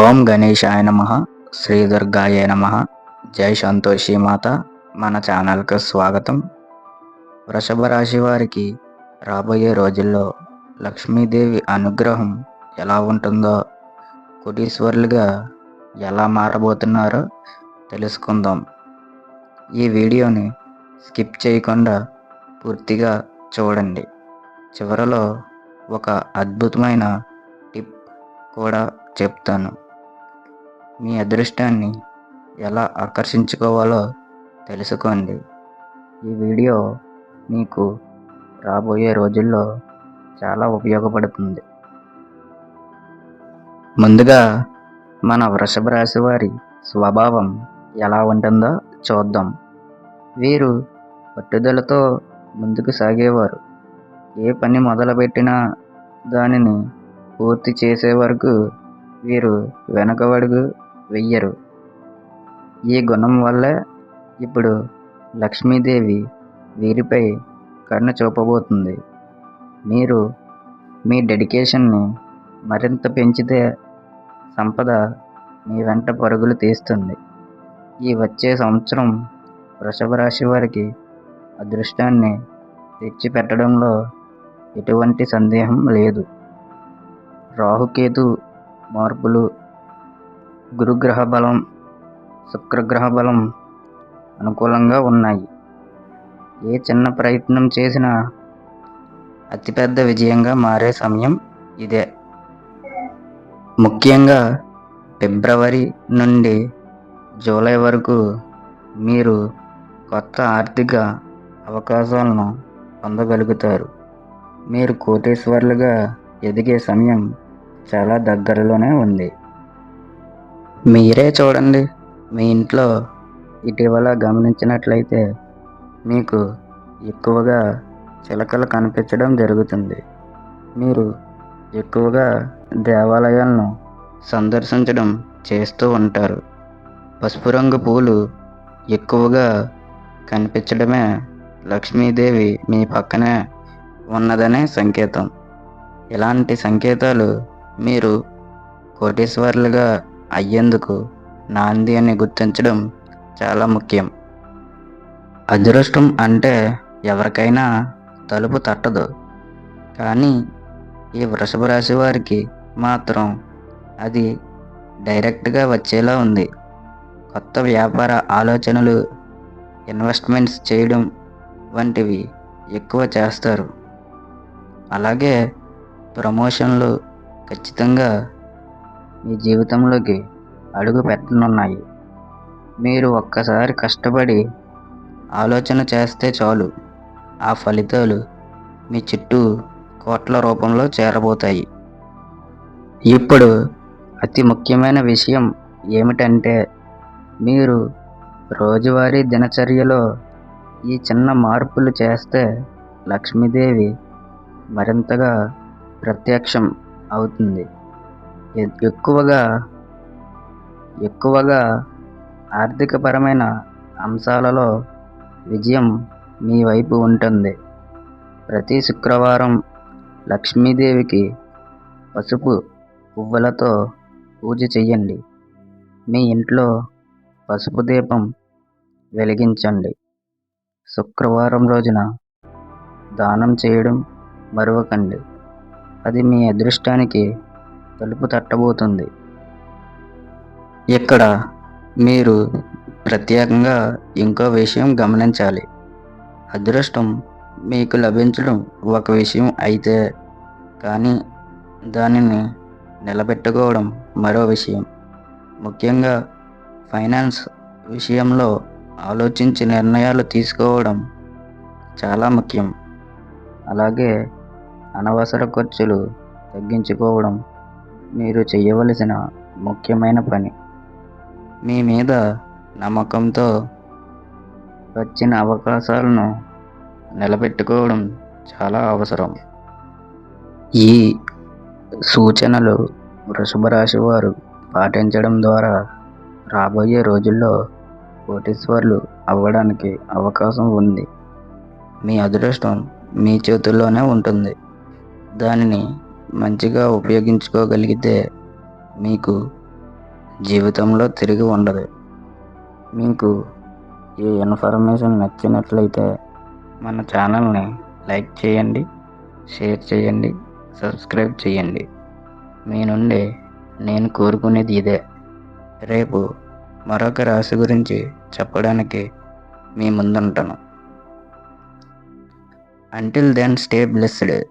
ఓం గణేశాయ నమ శ్రీ దుర్గాయ నమ. జై సంతోషి మాత మన ఛానల్కి స్వాగతం. వృషభ రాశి వారికి రాబోయే రోజుల్లో లక్ష్మీదేవి అనుగ్రహం ఎలా ఉంటుందో కుటీశ్వరులుగా ఎలా మారబోతున్నారో తెలుసుకుందాం. ఈ వీడియోని స్కిప్ చేయకుండా పూర్తిగా చూడండి. చివరలో ఒక అద్భుతమైన టిప్ కూడా చెప్తాను. మీ అదృష్టాన్ని ఎలా ఆకర్షించుకోవాలో తెలుసుకోండి. ఈ వీడియో మీకు రాబోయే రోజుల్లో చాలా ఉపయోగపడుతుంది. ముందుగా మన వృషభ రాశి వారి స్వభావం ఎలా ఉంటుందో చూద్దాం. వీరు పట్టుదలతో ముందుకు సాగేవారు. ఏ పని మొదలుపెట్టినా దానిని పూర్తి చేసే వరకు వీరు వెనకబడుగు వెయ్యరు. ఈ గుణం వల్ల ఇప్పుడు లక్ష్మీదేవి వీరిపై కన్ను చూపబోతుంది. మీరు మీ డెడికేషన్ని మరింత పెంచితే సంపద మీ వెంట పరుగులు తీస్తుంది. ఈ వచ్చే సంవత్సరం వృషభ రాశి వారికి అదృష్టాన్ని తెచ్చిపెట్టడంలో ఎటువంటి సందేహం లేదు. రాహుకేతు మార్పులు గురుగ్రహ బలం శుక్రగ్రహ బలం అనుకూలంగా ఉన్నాయి. ఏ చిన్న ప్రయత్నం చేసినా అతిపెద్ద విజయంగా మారే సమయం ఇదే. ముఖ్యంగా ఫిబ్రవరి నుండి జూలై వరకు మీరు కొత్త ఆర్థిక అవకాశాలను పొందగలుగుతారు. మీరు కోటేశ్వర్లుగా ఎదిగే సమయం చాలా దగ్గరలోనే ఉంది. మీరే చూడండి. మీ ఇంట్లో ఇటీవల గమనించినట్లయితే మీకు ఎక్కువగా చిలకలు కనిపించడం జరుగుతుంది. మీరు ఎక్కువగా దేవాలయాలను సందర్శించడం చేస్తూ ఉంటారు. పసుపు రంగు పూలు ఎక్కువగా కనిపించడమే లక్ష్మీదేవి మీ పక్కనే ఉన్నదనే సంకేతం. ఇలాంటి సంకేతాలు మీరు కోటీశ్వర్లుగా అయ్యేందుకు నాంది అని గుర్తించడం చాలా ముఖ్యం. అదృష్టం అంటే ఎవరికైనా తలుపు తట్టదు. కానీ ఈ వృషభ రాశి వారికి మాత్రం అది డైరెక్ట్గా వచ్చేలా ఉంది. కొత్త వ్యాపార ఆలోచనలు ఇన్వెస్ట్మెంట్స్ చేయడం వంటివి ఎక్కువ చేస్తారు. అలాగే ప్రమోషన్లు ఖచ్చితంగా మీ జీవితంలోకి అడుగు పెట్టనున్నాయి. మీరు ఒక్కసారి కష్టపడి ఆలోచన చేస్తే చాలు. ఆ ఫలితాలు మీ చుట్టూ కోట్ల రూపంలో చేరబోతాయి. ఇప్పుడు అతి ముఖ్యమైన విషయం ఏమిటంటే మీరు రోజువారీ దినచర్యలో ఈ చిన్న మార్పులు చేస్తే లక్ష్మీదేవి మరింతగా ప్రత్యక్షం అవుతుంది. ఎక్కువగా ఎక్కువగా ఆర్థికపరమైన అంశాలలో విజయం మీ వైపు ఉంటుంది. ప్రతి శుక్రవారం లక్ష్మీదేవికి పసుపు పువ్వులతో పూజ చెయ్యండి. మీ ఇంట్లో పసుపు దీపం వెలిగించండి. శుక్రవారం రోజున దానం చేయడం మరవకండి. అది మీ అదృష్టానికి తలుపు తట్టబోతుంది. ఇక్కడ మీరు ప్రత్యేకంగా ఇంకో విషయం గమనించాలి. అదృష్టం మీకు లభించడం ఒక విషయం అయితే కానీ దానిని నిలబెట్టుకోవడం మరో విషయం. ముఖ్యంగా ఫైనాన్స్ విషయంలో ఆలోచించి నిర్ణయాలు తీసుకోవడం చాలా ముఖ్యం. అలాగే అనవసర ఖర్చులు తగ్గించుకోవడం మీరు చేయవలసిన ముఖ్యమైన పని. మీ మీద నమ్మకంతో వచ్చిన అవకాశాలను నిలబెట్టుకోవడం చాలా అవసరం. ఈ సూచనలు వృషభరాశి వారు పాటించడం ద్వారా రాబోయే రోజుల్లో కోటీశ్వర్లు అవ్వడానికి అవకాశం ఉంది. మీ అదృష్టం మీ చేతుల్లోనే ఉంటుంది. దానిని మంచిగా ఉపయోగించుకోగలిగితే మీకు జీవితంలో తిరిగి ఉండదు. మీకు ఈ ఇన్ఫర్మేషన్ నచ్చినట్లయితే మన ఛానల్ని లైక్ చేయండి షేర్ చేయండి సబ్స్క్రైబ్ చేయండి. మీ నుండి నేను కోరుకునేది ఇదే. రేపు మరొక రాశి గురించి చెప్పడానికి మీ ముందుంటాను. Until then stay blessed